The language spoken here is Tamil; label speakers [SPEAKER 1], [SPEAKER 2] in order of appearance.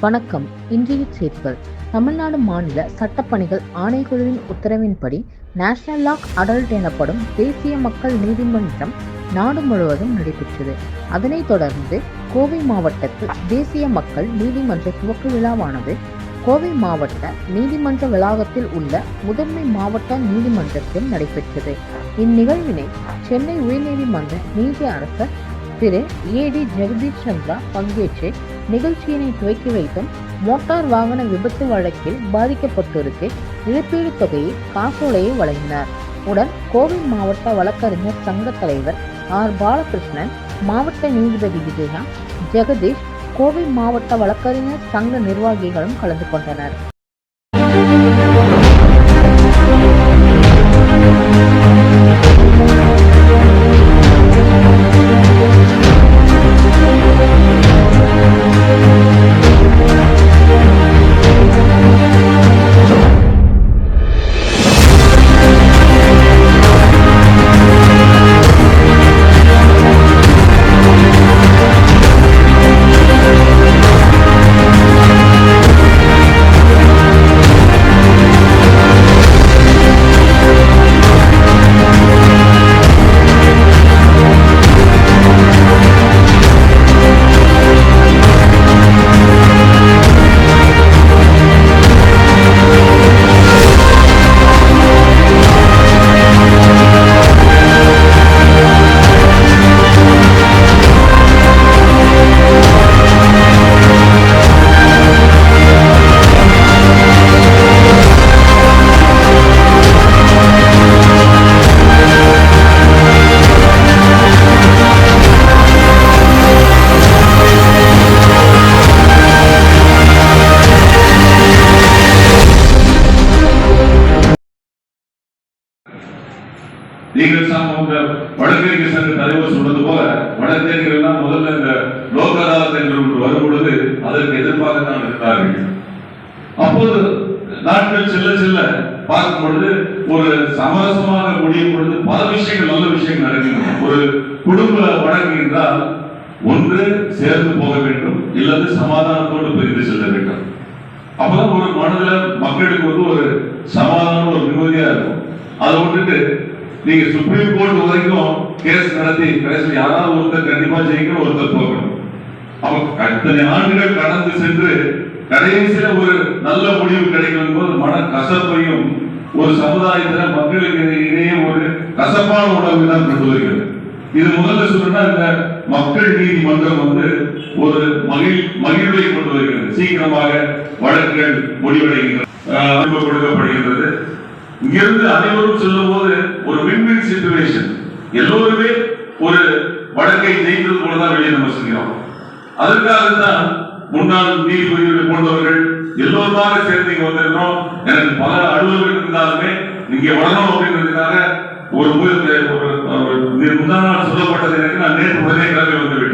[SPEAKER 1] வணக்கம். இன்றைய செய்திகள் தமிழ்நாடு மாநில சட்டப்பணிகள் ஆணைக்குழுவின் உத்தரவின்படி நேஷனல் லாக் அடல்ட் எனப்படும் தேசிய மக்கள் நீதிமன்றம் நாடு முழுவதும் நடைபெற்றது. அதனைத் தொடர்ந்து கோவை மாவட்டத்தில் தேசிய மக்கள் நீதிமன்ற துவக்க விழாவானது கோவை மாவட்ட நீதிமன்ற வளாகத்தில் உள்ள முதன்மை மாவட்ட நீதிமன்றத்தில் நடைபெற்றது. இந்நிகழ்வினை சென்னை உயர்நீதிமன்ற நீதி அரசர் திரு ஏடி ஜெகதீஷ் சந்திரா பங்கேற்று நிகழ்ச்சியினை துவக்கி வைத்தும் மோட்டார் வாகன விபத்து வழக்கில் பாதிக்கப்பட்டோருக்கு இழப்பீடு தொகையை காசோலையை வழங்கினார். உடன் கோவை மாவட்ட வழக்கறிஞர் சங்க தலைவர் ஆர். பாலகிருஷ்ணன் மாவட்ட நீதிபதி விஜயா ஜெகதீஷ் கோவை மாவட்ட வழக்கறிஞர் சங்க நிர்வாகிகளும் கலந்து கொண்டனர்.
[SPEAKER 2] நீங்கள் சாம உங்க வழக்கறிஞர் சங்க தலைவர் சொன்னது போல வழக்கறிஞர் எல்லாம் முதல்ல இந்த லோக் அதாலத் என்று ஒன்று வரும் பொழுது அதற்கு எதிர்ப்பாக தான் இருந்தார்கள். அப்போது நாட்கள் செல்ல செல்ல பார்க்கும் பொழுது ஒரு சமரசமாக முடியும் பொழுது பல விஷயங்கள் நல்ல விஷயங்கள் நடக்கின்றன. ஒரு குடும்ப வழக்கு என்றால் ஒன்று சேர்ந்து போக வேண்டும் இல்லது சமாதானத்தோடு பிரிந்து செல்ல வேண்டும். அப்பதான் ஒரு மனதில் மக்களுக்கு வந்து ஒரு சமாதானம் ஒரு நிம்மதியா இருக்கும். அதை விட்டுட்டு நீங்க சுப்ரீம் கோர்ட் வரைக்கும் கேஸ் நடத்தி கடைசியில் யாராவது ஒருத்தர் கண்டிப்பா ஜெயிக்கணும் ஒருத்தர் போகணும் அப்ப அத்தனை ஆண்டுகள் கடந்து சென்று கடைசியில ஒரு நல்ல முடிவு கிடைக்கும் போது மன கசப்பையும் ஒரு சமுதாயத்துல மக்களுக்கு இடையே ஒரு கசப்பான உணர்வு தான் கொண்டு வருகிறது. இது முதல்ல சொல்லணும்னா இந்த மக்கள் நீதிமன்றம் வந்து ஒரு மகிழ் மகிழ்வை கொண்டு வருகிறது. சீக்கிரமாக வழக்குகள் முடிவடைகின்றன. கொடுக்கப்படுகின்றது இங்கிருந்து அனைவரும் சொல்லும் போது ஒரு விண்வின் சிச்சுவேஷன் எல்லோருமே ஒரு வழக்கை ஜெயித்தது போலதான் வெளியே நம்ம சொல்கிறோம். அதற்காகத்தான் முன்னாள் நீதிபதிகளை போன்றவர்கள் எல்லோருமாக சேர்ந்து இங்க வந்திருக்கிறோம். எனக்கு பல அலுவலர்கள் இருந்தாலுமே இங்கே வரணும் அப்படின்றதுக்காக ஒரு மு- முந்தா நாள் சொல்லப்பட்டது எனக்கு நான் நேற்று உடனே கிளம்பி வந்துவிட்டேன்.